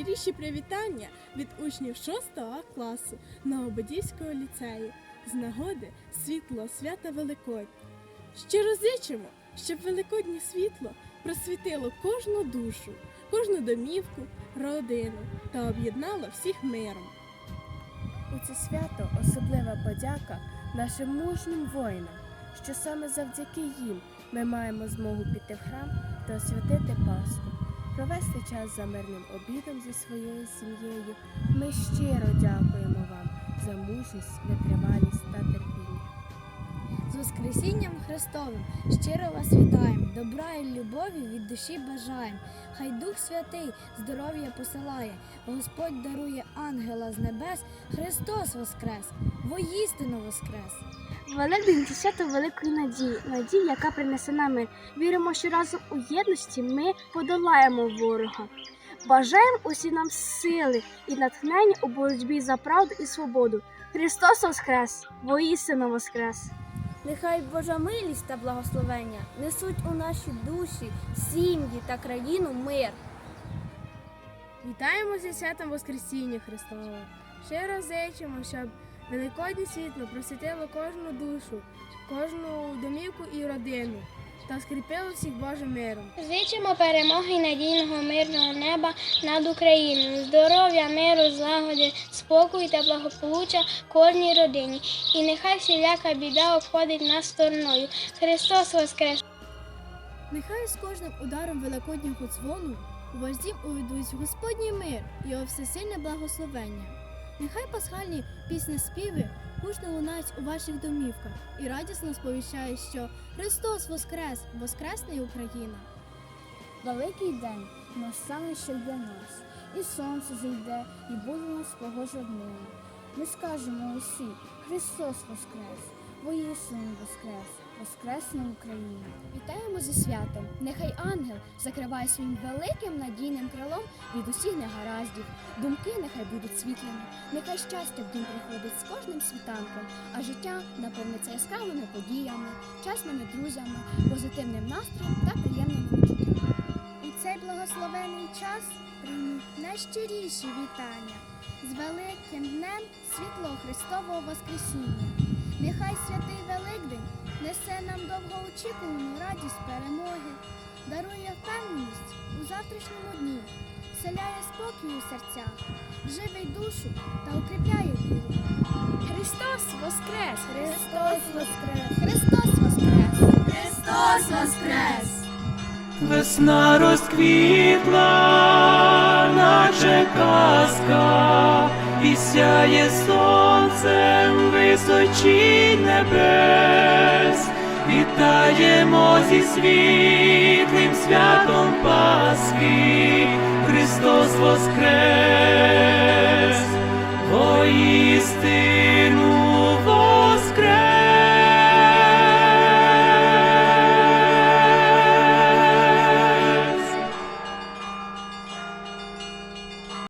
найщиріші привітання від учнів 6 класу Новободівського ліцею з нагоди світло свята Великодня. Щиро зичимо, щоб Великоднє світло просвітило кожну душу, кожну домівку, родину та об'єднало всіх миром. У це свято особлива подяка нашим мужнім воїнам, що саме завдяки їм ми маємо змогу піти в храм та освятити Пасху, провести час за мирним обідом зі своєю сім'єю. Ми щиро дякуємо вам за мужність, витривалість та терпіння. З Воскресінням Христовим щиро вас вітаємо, добра і любові від душі бажаємо. Хай Дух Святий здоров'я посилає, Господь дарує ангела з небес, Христос Воскрес, воістину Воскрес. Великдень це свято великої надії, надії, яка принесе нам мир. Віримо, що разом у єдності ми подолаємо ворога. Бажаємо усі нам сили і натхнення у боротьбі за правду і свободу. Христос Воскрес! Воістину Воскрес! Нехай Божа милість та благословення несуть у наші душі, сім'ї та країну мир. Вітаємо зі святом Воскресіння Христового. Щиро зичимо, щоб великоднє світло просвітило кожну душу, кожну домівку і родину та скріпило всіх Божим миром. Зичимо перемоги надійного мирного неба над Україною, здоров'я, миру, злагоди, спокою та благополуччя кожній родині. І нехай всіляка біда обходить нас стороною. Христос Воскрес! Нехай з кожним ударом великоднього дзвону у ваш дім увійдуть Господній мир і його всесильне благословення. Нехай пасхальні пісні співи гучно лунають у ваших домівках і радісно сповіщають, що Христос Воскрес! Воскресне Україна! Великий день настане ще для нас, і сонце зійде, і буде нас погожа днина. Ми скажемо усі, Христос Воскрес, воістину Воскрес, Воскресне Україна. Вітаємо зі святом! Нехай ангел закриває своїм великим надійним крилом від усіх негараздів. Думки нехай будуть світлими, нехай щастя в дім приходить з кожним світанком, а життя наповниться яскравими подіями, чесними друзями, позитивним настроєм та приємними відчуттями. У цей благословений час прийміть найщиріші вітання з великим днем світло Христового Воскресіння. Нехай святий Великдень несе нам довгоочікувану радість перемоги, дарує впевненість у завтрашньому дні, вселяє спокій у серцях, живить душу та укріпляє віру. Христос Воскрес! Христос Воскрес! Христос Воскрес! Христос Воскрес! Весна розквітла, наче казка, і сяє сонцем височі небес, вітаємо зі світлим святом Пасхи, Христос Воскрес,